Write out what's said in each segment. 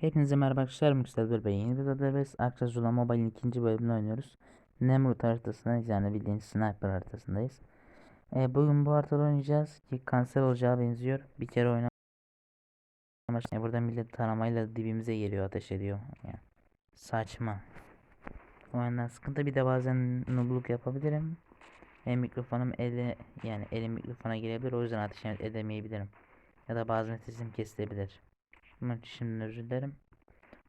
Hepinize merhaba arkadaşlar. Müksel Bey yeni bir Zula Mobile'in ikinci bölümünü oynuyoruz. Nemrut haritasındayız yani bildiğiniz sniper haritasındayız. Ee, bugün bu haritada oynayacağız ki kanser olacağı benziyor. Bir kere oynamak. E, burada millet taramayla dibimize geliyor ateş ediyor. Yani saçma. O yüzden sıkıntı bir de bazen noobluk yapabilirim. Ve mikrofonum ele yani elim mikrofona girebilir o yüzden ateş edemeyebilirim. Ya da bazen sesim kesilebilir. Bunun için özür dilerim.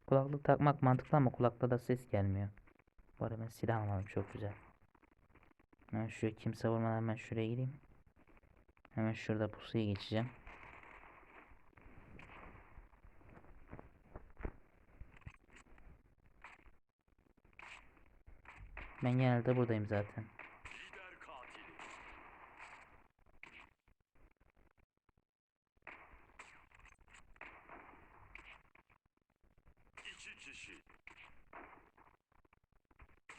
Kulaklık takmak mantıklı ama kulakta da ses gelmiyor. Bu arada ben silah almadım çok güzel. Hemen şuraya kimse vurmadan hemen şuraya gireyim. Hemen şurada pusuya geçeceğim. Ben genelde buradayım zaten. Lider katili. İki kişi.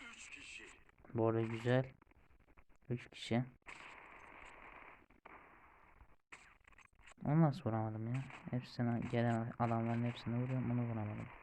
Üç kişi. Bu arada güzel. 3 kişi. Onu nasıl vuramadım ya? Hepsine gelen adamların hepsini vuruyorum onu vuramadım.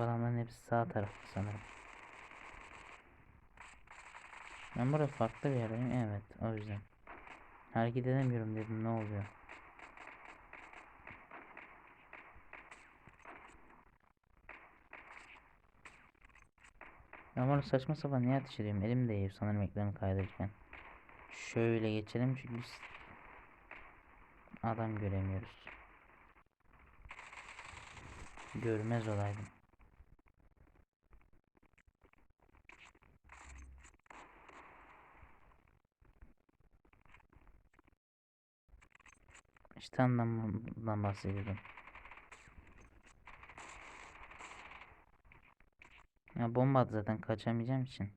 Bu adamların hepsi sağ tarafta sanırım. Ben burada farklı bir yerdeyim. Evet o yüzden. Hareket edemiyorum dedim ne oluyor. Bunu saçma sapan niye ateş ediyorum? Elim değiyor sanırım ekranı kaydırırken. Şöyle geçelim çünkü biz adam göremiyoruz. Görmez olaydım. İşte anlamından bahsediyordum. Ya bomba zaten kaçamayacağım için.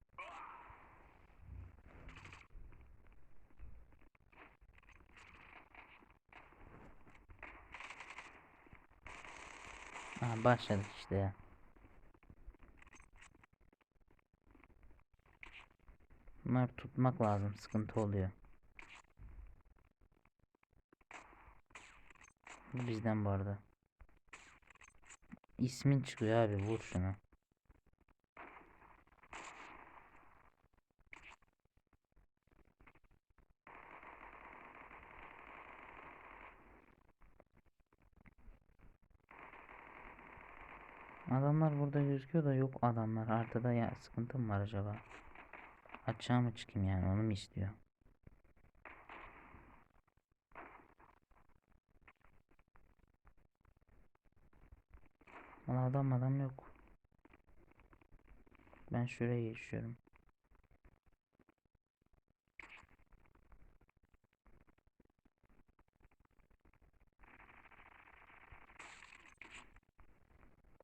Aha başladık işte ya. Bunları tutmak lazım sıkıntı oluyor. Bu bizden bu arada. İsmin çıkıyor abi vur şunu. Adamlar burada gözüküyor da yok adamlar. Artıda ya sıkıntı mı var acaba? Açığa mı çıkayım yani onu mu istiyor? Adam adam yok. Ben şuraya geçiyorum.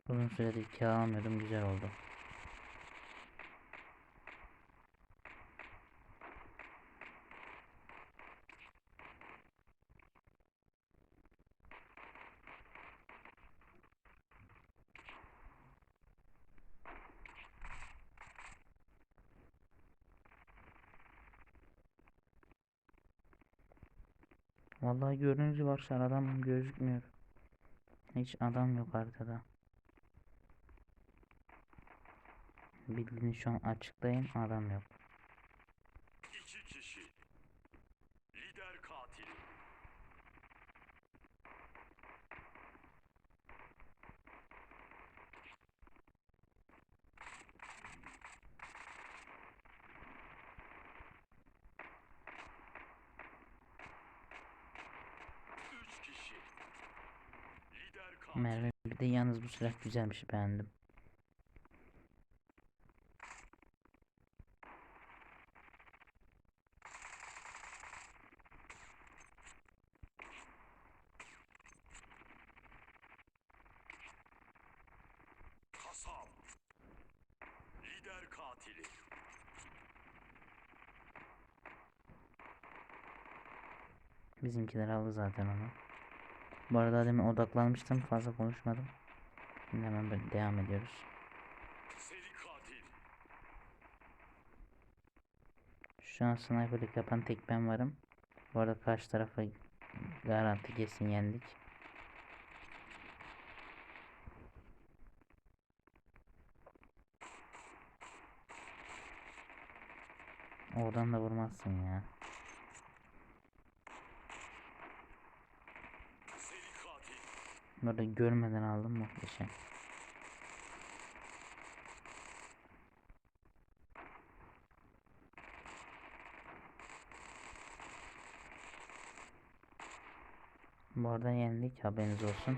Uzun süredir kill almıyordum güzel oldu. Vallahi gördüğünüz arkadaşlar adam gözükmüyor. Hiç adam yok haritada. Bildiğiniz şu an açıktayım adam yok. İki kişi. Lider katili. Üç kişi. Lider katili. Merve bir de yalnız bu silah güzelmiş beğendim. Kasap. Lider katili. Bizimkiler aldı zaten onu. Bu arada demin odaklanmıştım fazla konuşmadım. Şimdi hemen devam ediyoruz. Şu an sniperlik yapan tek ben varım. Bu arada karşı tarafa garanti kesin yendik. Oradan da vurmazsın ya. Seri katil. Burada görmeden aldım muhteşem. Bu arada yendik haberiniz olsun.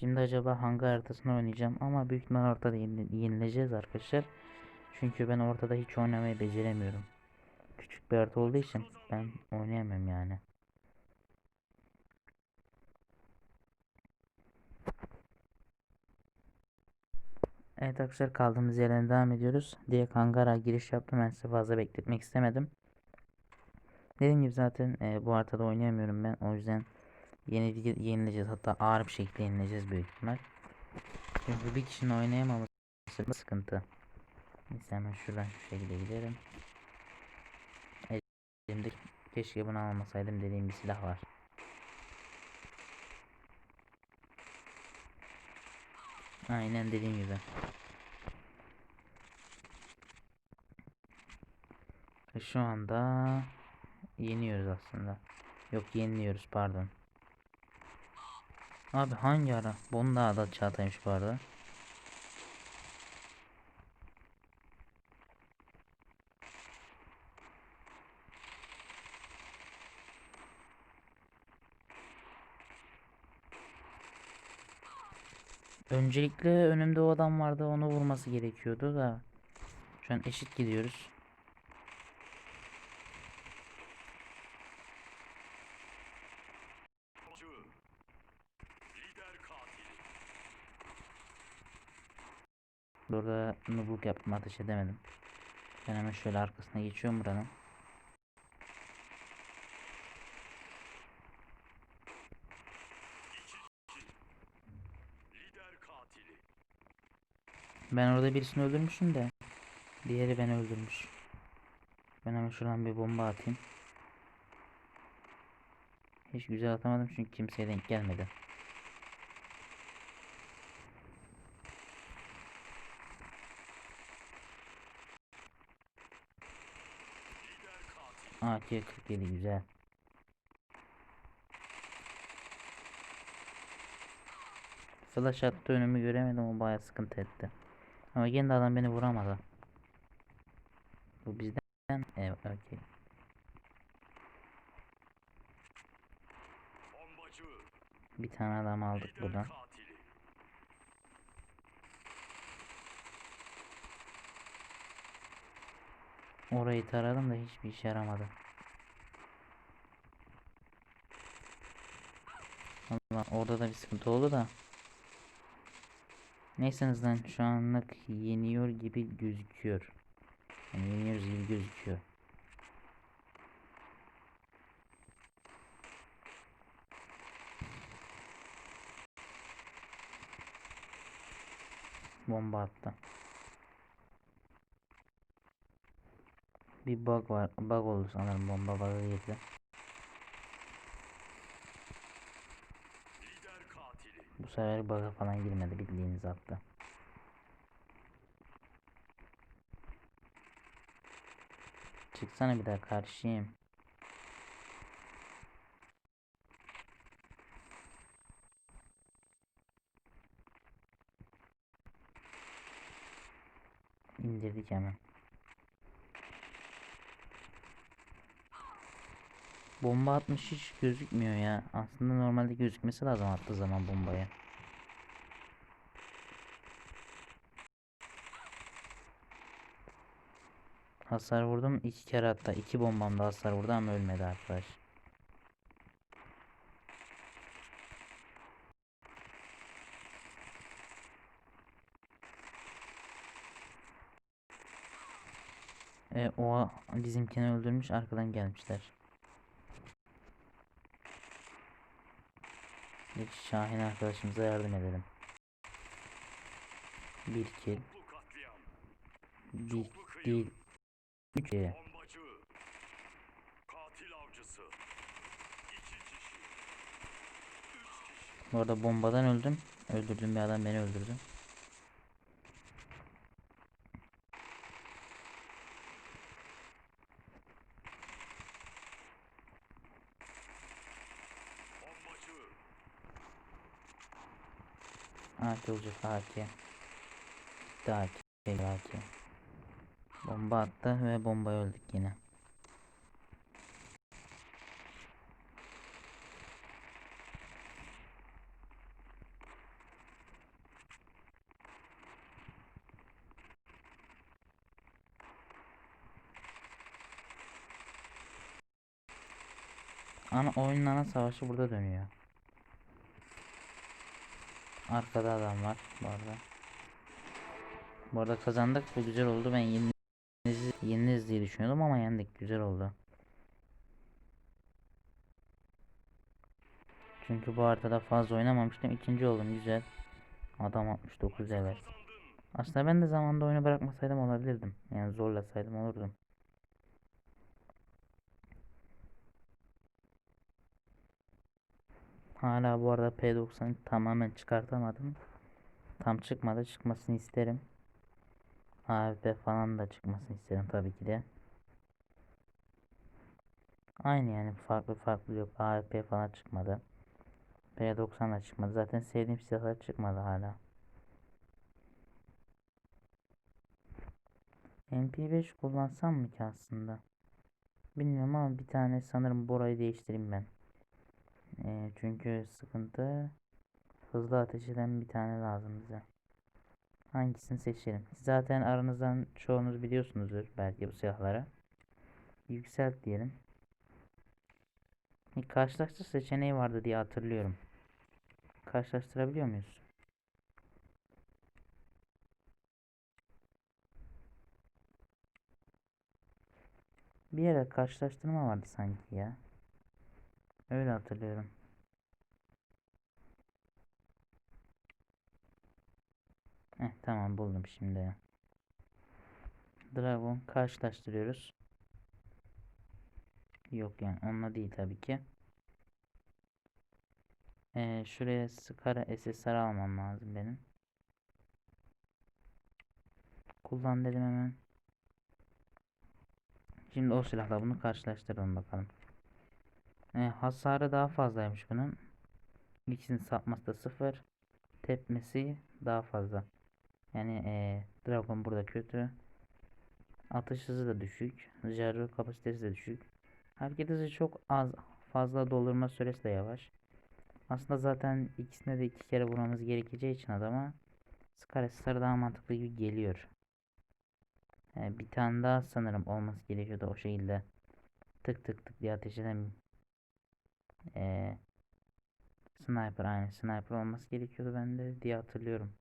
Şimdi acaba hangi haritasını oynayacağım ama büyük ihtimal ortada yenile- yenileceğiz arkadaşlar. Çünkü ben ortada hiç oynamayı beceremiyorum. Küçük olduğu için ben oynayamam yani. Evet arkadaşlar kaldığımız yerden devam ediyoruz. Direkt hangara giriş yaptım. Ben size fazla bekletmek istemedim. Dediğim gibi zaten e, bu haritada oynayamıyorum ben. O yüzden yeni yenileceğiz. Hatta ağır bir şekilde yenileceğiz büyük ihtimal. Çünkü bir kişinin oynayamaması sıkıntı. Neyse hemen şuradan şu şekilde gidelim. Elimde keşke bunu almasaydım dediğim bir silah var. Aynen dediğim gibi. Ve Şu anda yeniyoruz aslında. Yok yeniliyoruz pardon. Abi hangi ara? Bunu da da Çağatay'mış bu arada. Öncelikle önümde o adam vardı onu vurması gerekiyordu da şu an eşit gidiyoruz. Burada nubluk yaptım ateş edemedim. Ben hemen şöyle arkasına geçiyorum buranın. Lider katili. Ben orada birisini öldürmüşüm de diğeri beni öldürmüş. Ben hemen şuradan bir bomba atayım. Hiç güzel atamadım çünkü kimseye denk gelmedi. Lider katil. AK-47 güzel. Flash attı önümü göremedim o bayağı sıkıntı etti. Ama yine adam beni vuramadı. Bu bizden evet okey. Bir tane adam aldık buradan. Orayı taradım da hiçbir işe yaramadı. Allah orada da bir sıkıntı oldu da. Neyse azından şu anlık yeniyor gibi gözüküyor. Yani yeniyoruz gibi gözüküyor. Bomba attı. Bir bug var. Bug oldu sanırım bomba bug'ı girdi. Lider katili. Bu sefer bug'a falan girmedi bildiğiniz attı. Çıksana bir daha karşıyım. İndirdik hemen. Bomba atmış hiç gözükmüyor ya. Aslında normalde gözükmesi lazım attığı zaman bombaya. hasar vurdum. iki kere hatta iki bombamda hasar vurdu ama ölmedi arkadaş. E, o bizimkini öldürmüş arkadan gelmişler. İlk Şahin arkadaşımıza yardım edelim. Bir kill. Bir değil Üç kill. Bombacı. Katil avcısı. İki kişi. Üç kişi. Bu arada bombadan öldüm. Öldürdüğüm bir adam beni öldürdü. Bombacı. AK olacak AK. Gitti AK. AK. Bomba attı ve bombaya öldük yine. Ana oyunun savaşı burada dönüyor. Arkada adam var bu arada. Bu arada kazandık. Bu güzel oldu. Ben yeniniz, yeniniz diye düşünüyordum ama yendik. Güzel oldu. Çünkü bu haritada fazla oynamamıştım. İkinci oldum. Güzel. Adam 69 evet. Aslında ben de zamanda oyunu bırakmasaydım olabilirdim. Yani zorlasaydım olurdum. Hala bu arada P90'ı tamamen çıkartamadım. Tam çıkmadı. Çıkmasını isterim. AWP falan da çıkmasını isterim tabii ki de. Aynı yani farklı farklı yok. AWP falan çıkmadı. P90 da çıkmadı. Zaten sevdiğim silahlar çıkmadı hala. MP5 kullansam mı ki aslında? Bilmiyorum ama bir tane sanırım Bora'yı değiştireyim ben. Ee, çünkü sıkıntı hızlı ateş eden bir tane lazım bize. Hangisini seçelim? Zaten aranızdan çoğunuz biliyorsunuzdur belki bu silahları. Yükselt diyelim. Bir karşılaştır seçeneği vardı diye hatırlıyorum. Karşılaştırabiliyor muyuz? Bir yere karşılaştırma vardı sanki ya. Öyle hatırlıyorum. Heh, tamam buldum şimdi. Dragon karşılaştırıyoruz. Yok yani onunla değil tabii ki. Ee, şuraya Skara SSR almam lazım benim. Kullan dedim hemen. Şimdi o silahla bunu karşılaştıralım bakalım. Ee, hasarı daha fazlaymış bunun. İkisinin sapması da sıfır. Tepmesi daha fazla. Yani ee, Dragon burada kötü. Atış hızı da düşük. Jarro kapasitesi de düşük. Hareket hızı çok az. Fazla doldurma süresi de yavaş. Aslında zaten ikisine de iki kere vurmamız gerekeceği için adama Scar SSR daha mantıklı gibi geliyor. Yani bir tane daha sanırım olması gerekiyordu o şekilde. Tık tık tık diye ateş eden ee, sniper aynı sniper olması gerekiyordu bende diye hatırlıyorum.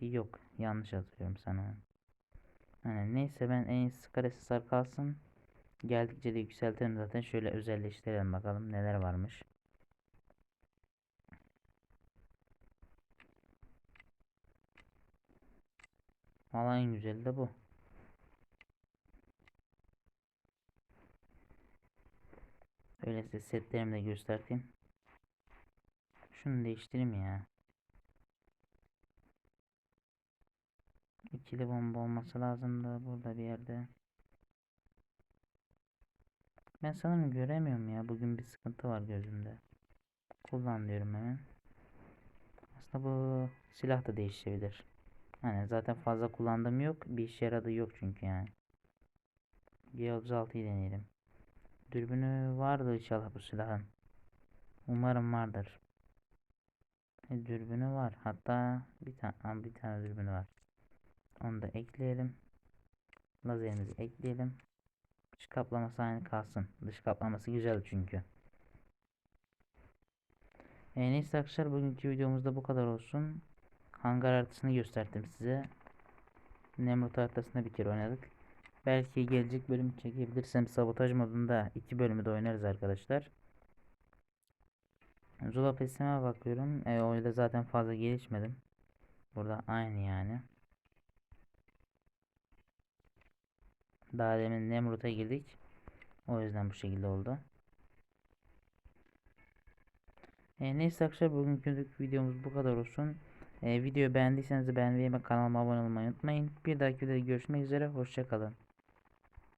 Yok yanlış hatırlıyorum sanırım. Yani neyse ben en iyisi SSR kalsın. Geldikçe de yükseltelim zaten. Şöyle özelleştirelim bakalım neler varmış. Valla en güzeli de bu. Öyle size setlerimi de göstereyim. Şunu değiştireyim ya. İkili bomba olması lazımdı burada bir yerde. Ben sanırım göremiyorum ya. Bugün bir sıkıntı var gözümde. Kullan diyorum hemen. Aslında bu silah da değişebilir. Hani zaten fazla kullandığım yok. Bir işe yaradığı yok çünkü yani. G36'yı deneyelim. Dürbünü vardı inşallah bu silahın. Umarım vardır. E, dürbünü var. Hatta bir tane bir tane dürbünü var. Onu da ekleyelim. Lazerimizi ekleyelim. Dış kaplaması aynı kalsın. Dış kaplaması güzel çünkü. E, neyse arkadaşlar bugünkü videomuzda bu kadar olsun. Hangar haritasını gösterdim size. Nemrut haritasında bir kere oynadık. Belki gelecek bölüm çekebilirsem sabotaj modunda iki bölümü de oynarız arkadaşlar. Zula pesime bakıyorum. E, oyunda zaten fazla gelişmedim. Burada aynı yani. Daha demin Nemrut'a girdik. O yüzden bu şekilde oldu. E, neyse arkadaşlar bugünkü videomuz bu kadar olsun. E, videoyu beğendiyseniz beğenmeyi ve kanalıma abone olmayı unutmayın. Bir dahaki videoda görüşmek üzere. Hoşçakalın.